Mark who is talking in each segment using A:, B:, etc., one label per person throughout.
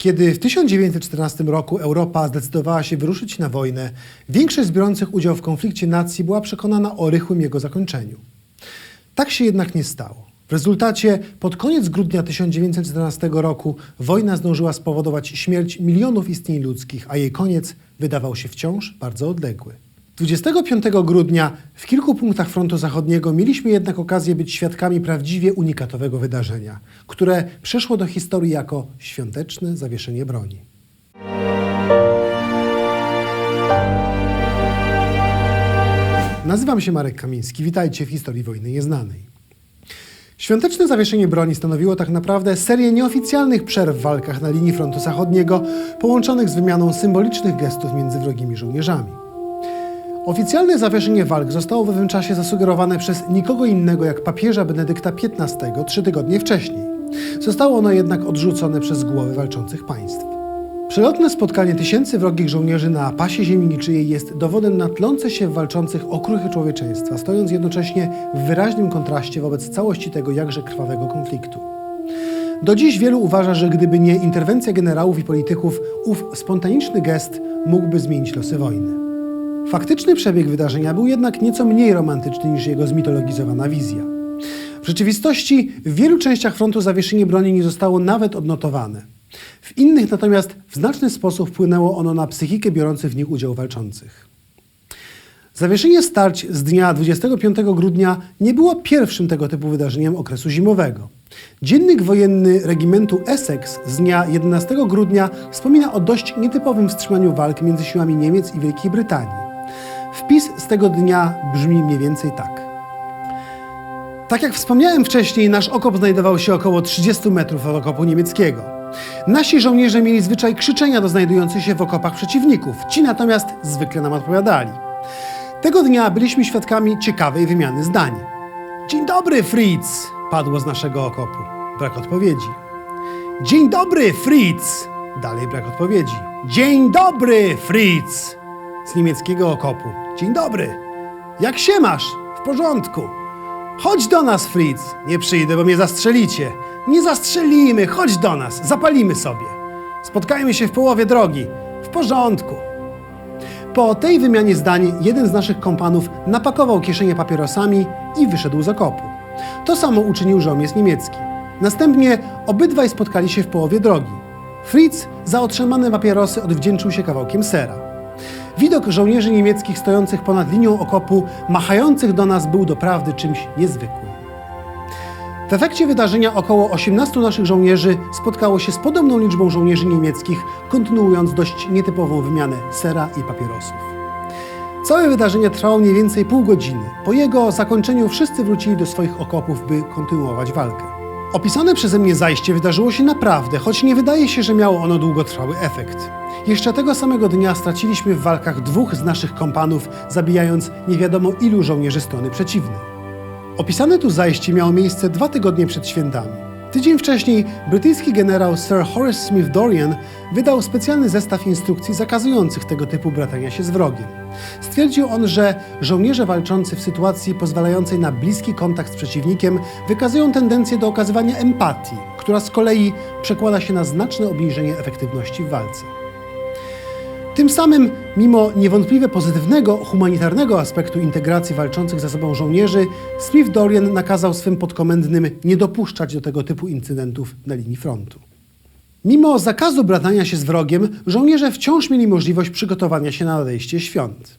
A: Kiedy w 1914 roku Europa zdecydowała się wyruszyć na wojnę, większość z biorących udział w konflikcie nacji była przekonana o rychłym jego zakończeniu. Tak się jednak nie stało. W rezultacie pod koniec grudnia 1914 roku wojna zdążyła spowodować śmierć milionów istnień ludzkich, a jej koniec wydawał się wciąż bardzo odległy. 25 grudnia w kilku punktach frontu zachodniego mieliśmy jednak okazję być świadkami prawdziwie unikatowego wydarzenia, które przeszło do historii jako świąteczne zawieszenie broni. Nazywam się Marek Kamiński. Witajcie w historii wojny nieznanej. Świąteczne zawieszenie broni stanowiło tak naprawdę serię nieoficjalnych przerw w walkach na linii frontu zachodniego, połączonych z wymianą symbolicznych gestów między wrogimi żołnierzami. Oficjalne zawieszenie walk zostało w owym czasie zasugerowane przez nikogo innego jak papieża Benedykta XV trzy tygodnie wcześniej. Zostało ono jednak odrzucone przez głowy walczących państw. Przelotne spotkanie tysięcy wrogich żołnierzy na pasie ziemi niczyjej jest dowodem na tlące się w walczących okruchy człowieczeństwa, stojąc jednocześnie w wyraźnym kontraście wobec całości tego jakże krwawego konfliktu. Do dziś wielu uważa, że gdyby nie interwencja generałów i polityków, ów spontaniczny gest mógłby zmienić losy wojny. Faktyczny przebieg wydarzenia był jednak nieco mniej romantyczny niż jego zmitologizowana wizja. W rzeczywistości w wielu częściach frontu zawieszenie broni nie zostało nawet odnotowane. W innych natomiast w znaczny sposób wpłynęło ono na psychikę biorących w nich udział walczących. Zawieszenie starć z dnia 25 grudnia nie było pierwszym tego typu wydarzeniem okresu zimowego. Dziennik wojenny regimentu Essex z dnia 11 grudnia wspomina o dość nietypowym wstrzymaniu walk między siłami Niemiec i Wielkiej Brytanii. Wpis z tego dnia brzmi mniej więcej tak. Tak jak wspomniałem wcześniej, nasz okop znajdował się około 30 metrów od okopu niemieckiego. Nasi żołnierze mieli zwyczaj krzyczenia do znajdujących się w okopach przeciwników, ci natomiast zwykle nam odpowiadali. Tego dnia byliśmy świadkami ciekawej wymiany zdań. Dzień dobry, Fritz! padło z naszego okopu. Brak odpowiedzi. Dzień dobry, Fritz! Dalej brak odpowiedzi. Dzień dobry, Fritz! Z niemieckiego okopu. Dzień dobry! Jak się masz? W porządku. Chodź do nas, Fritz. Nie przyjdę, bo mnie zastrzelicie. Nie zastrzelimy, chodź do nas, zapalimy sobie. Spotkajmy się w połowie drogi. W porządku. Po tej wymianie zdań jeden z naszych kompanów napakował kieszenie papierosami i wyszedł z okopu. To samo uczynił żołnierz niemiecki. Następnie obydwaj spotkali się w połowie drogi. Fritz za otrzymane papierosy odwdzięczył się kawałkiem sera. Widok żołnierzy niemieckich stojących ponad linią okopu, machających do nas, był doprawdy czymś niezwykłym. W efekcie wydarzenia około 18 naszych żołnierzy spotkało się z podobną liczbą żołnierzy niemieckich, kontynuując dość nietypową wymianę sera i papierosów. Całe wydarzenie trwało mniej więcej pół godziny. Po jego zakończeniu wszyscy wrócili do swoich okopów, by kontynuować walkę. Opisane przeze mnie zajście wydarzyło się naprawdę, choć nie wydaje się, że miało ono długotrwały efekt. Jeszcze tego samego dnia straciliśmy w walkach dwóch z naszych kompanów, zabijając nie wiadomo ilu żołnierzy strony przeciwnej. Opisane tu zajście miało miejsce dwa tygodnie przed świętami. Tydzień wcześniej brytyjski generał Sir Horace Smith Dorian wydał specjalny zestaw instrukcji zakazujących tego typu bratania się z wrogiem. Stwierdził on, że żołnierze walczący w sytuacji pozwalającej na bliski kontakt z przeciwnikiem wykazują tendencję do okazywania empatii, która z kolei przekłada się na znaczne obniżenie efektywności w walce. Tym samym, mimo niewątpliwie pozytywnego, humanitarnego aspektu integracji walczących ze sobą żołnierzy, Smith Dorian nakazał swym podkomendnym nie dopuszczać do tego typu incydentów na linii frontu. Mimo zakazu bratania się z wrogiem, żołnierze wciąż mieli możliwość przygotowania się na nadejście świąt.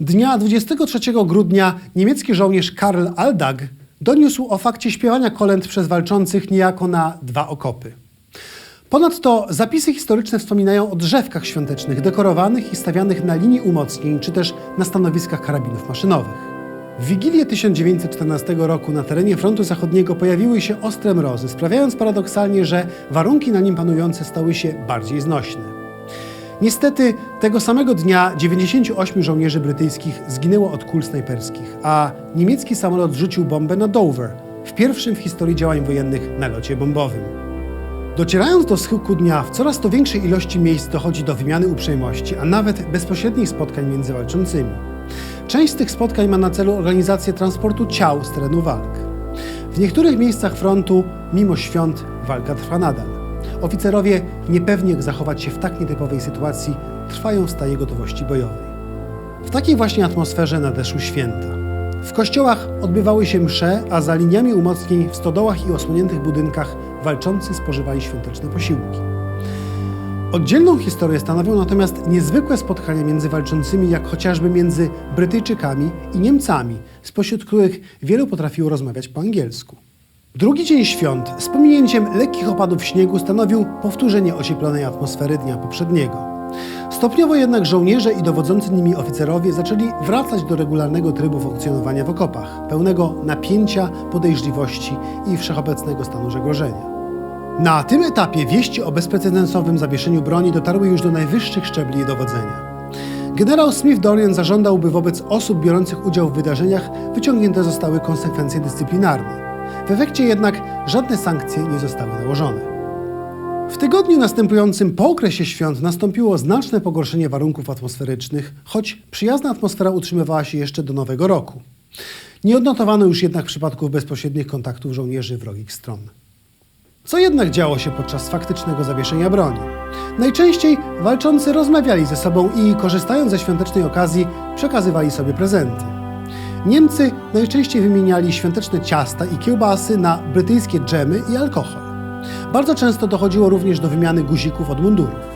A: Dnia 23 grudnia niemiecki żołnierz Karl Aldag doniósł o fakcie śpiewania kolęd przez walczących niejako na dwa okopy. Ponadto zapisy historyczne wspominają o drzewkach świątecznych dekorowanych i stawianych na linii umocnień czy też na stanowiskach karabinów maszynowych. W Wigilię 1914 roku na terenie frontu zachodniego pojawiły się ostre mrozy, sprawiając paradoksalnie, że warunki na nim panujące stały się bardziej znośne. Niestety tego samego dnia 98 żołnierzy brytyjskich zginęło od kul snajperskich, a niemiecki samolot rzucił bombę na Dover, w pierwszym w historii działań wojennych nalocie bombowym. Docierając do schyłku dnia, w coraz to większej ilości miejsc dochodzi do wymiany uprzejmości, a nawet bezpośrednich spotkań między walczącymi. Część z tych spotkań ma na celu organizację transportu ciał z terenu walk. W niektórych miejscach frontu, mimo świąt, walka trwa nadal. oficerowie, niepewni jak zachować się w tak nietypowej sytuacji, trwają w stanie gotowości bojowej. W takiej właśnie atmosferze nadeszły święta. W kościołach odbywały się msze, a za liniami umocnień w stodołach i osłoniętych budynkach walczący spożywali świąteczne posiłki. Oddzielną historię stanowią natomiast niezwykłe spotkania między walczącymi, jak chociażby między Brytyjczykami i Niemcami, spośród których wielu potrafiło rozmawiać po angielsku. Drugi dzień świąt z pominięciem lekkich opadów śniegu stanowił powtórzenie ocieplonej atmosfery dnia poprzedniego. Stopniowo jednak żołnierze i dowodzący nimi oficerowie zaczęli wracać do regularnego trybu funkcjonowania w okopach, pełnego napięcia, podejrzliwości i wszechobecnego stanu zagrożenia. Na tym etapie wieści o bezprecedensowym zawieszeniu broni dotarły już do najwyższych szczebli dowodzenia. Generał Smith Dorian zażądał, by wobec osób biorących udział w wydarzeniach wyciągnięte zostały konsekwencje dyscyplinarne. W efekcie jednak żadne sankcje nie zostały nałożone. W tygodniu następującym po okresie świąt nastąpiło znaczne pogorszenie warunków atmosferycznych, choć przyjazna atmosfera utrzymywała się jeszcze do nowego roku. Nie odnotowano już jednak przypadków bezpośrednich kontaktów żołnierzy wrogich stron. Co jednak działo się podczas faktycznego zawieszenia broni? Najczęściej walczący rozmawiali ze sobą i, korzystając ze świątecznej okazji, przekazywali sobie prezenty. Niemcy najczęściej wymieniali świąteczne ciasta i kiełbasy na brytyjskie dżemy i alkohol. Bardzo często dochodziło również do wymiany guzików od mundurów.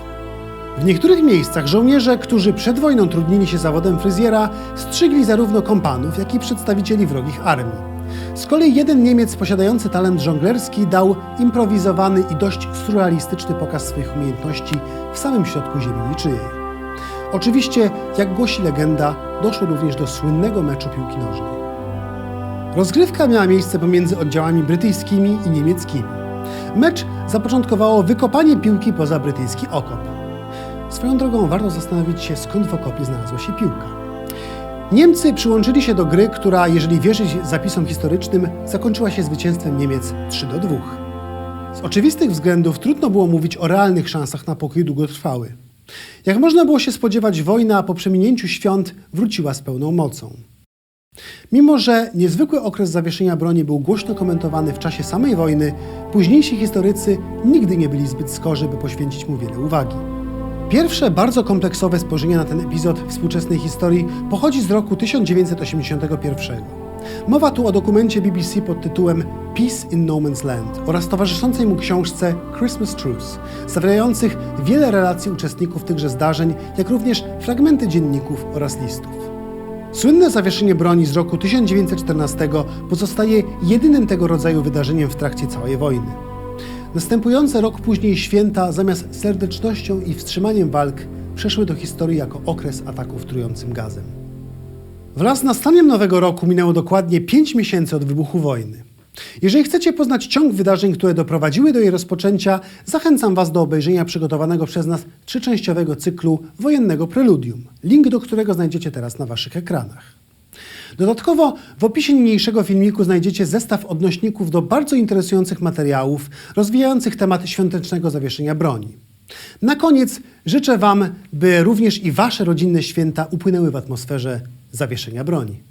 A: W niektórych miejscach żołnierze, którzy przed wojną trudnili się zawodem fryzjera, strzygli zarówno kompanów, jak i przedstawicieli wrogich armii. Z kolei jeden Niemiec posiadający talent żonglerski dał improwizowany i dość surrealistyczny pokaz swoich umiejętności w samym środku ziemi niczyjej. Oczywiście, jak głosi legenda, doszło również do słynnego meczu piłki nożnej. Rozgrywka miała miejsce pomiędzy oddziałami brytyjskimi i niemieckimi. Mecz zapoczątkowało wykopanie piłki poza brytyjski okop. Swoją drogą warto zastanowić się, skąd w okopie znalazła się piłka. Niemcy przyłączyli się do gry, która, jeżeli wierzyć zapisom historycznym, zakończyła się zwycięstwem Niemiec 3 do 2. Z oczywistych względów trudno było mówić o realnych szansach na pokój długotrwały. Jak można było się spodziewać, wojna po przeminięciu świąt wróciła z pełną mocą. Mimo, że niezwykły okres zawieszenia broni był głośno komentowany w czasie samej wojny, późniejsi historycy nigdy nie byli zbyt skorzy, by poświęcić mu wiele uwagi. Pierwsze bardzo kompleksowe spojrzenie na ten epizod współczesnej historii pochodzi z roku 1981. Mowa tu o dokumencie BBC pod tytułem Peace in No Man's Land oraz towarzyszącej mu książce Christmas Truce, zawierających wiele relacji uczestników tychże zdarzeń, jak również fragmenty dzienników oraz listów. Słynne zawieszenie broni z roku 1914 pozostaje jedynym tego rodzaju wydarzeniem w trakcie całej wojny. Następujące rok później święta, zamiast serdecznością i wstrzymaniem walk, przeszły do historii jako okres ataków trującym gazem. Wraz z nastaniem nowego roku minęło dokładnie 5 miesięcy od wybuchu wojny. Jeżeli chcecie poznać ciąg wydarzeń, które doprowadziły do jej rozpoczęcia, zachęcam Was do obejrzenia przygotowanego przez nas trzyczęściowego cyklu wojennego preludium, link do którego znajdziecie teraz na Waszych ekranach. Dodatkowo w opisie niniejszego filmiku znajdziecie zestaw odnośników do bardzo interesujących materiałów rozwijających temat świątecznego zawieszenia broni. Na koniec życzę Wam, by również i Wasze rodzinne święta upłynęły w atmosferze zawieszenia broni.